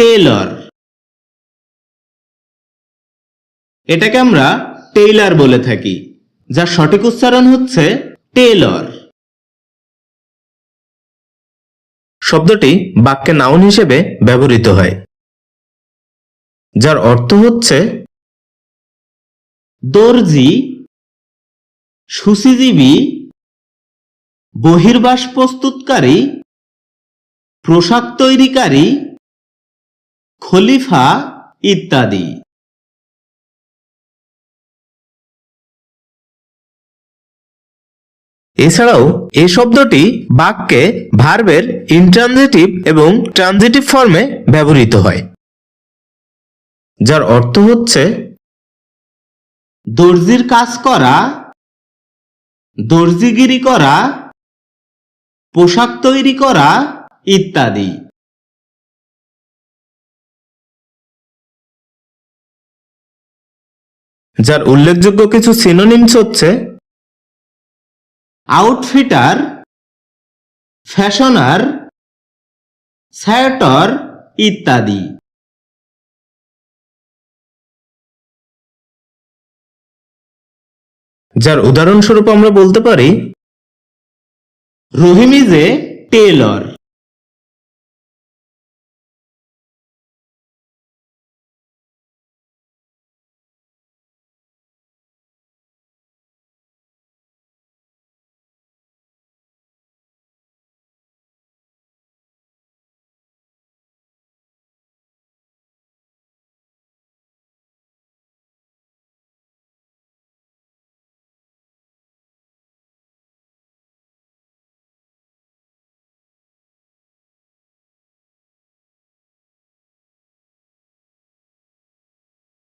Taylor এটাকে আমরা Taylor বলে থাকি, যার সঠিক উচ্চারণ হচ্ছে টেলর শব্দটি বাক্যে নাউন হিসেবে ব্যবহৃত হয়, যার অর্থ হচ্ছে দর্জি সুশীজীবী বহির্বাস প্রস্তুতকারী, পোশাক তৈরিকারী খলিফা ইত্যাদি। এছাড়াও এই শব্দটি বাক্যে ভার্বের ইনট্রানজিটিভ এবং ট্রানজিটিভ ফর্মে ব্যবহৃত হয়, যার অর্থ হচ্ছে দর্জির কাজ করা, দর্জিগিরি করা, পোশাক তৈরি করা ইত্যাদি। যার উল্লেখযোগ্য কিছু সিনোনিমস হচ্ছে আউটফিটার ফ্যাশনার স্যাটর ইত্যাদি। যার উদাহরণস্বরূপ আমরা বলতে পারি রহিম ইজ এ টেলর।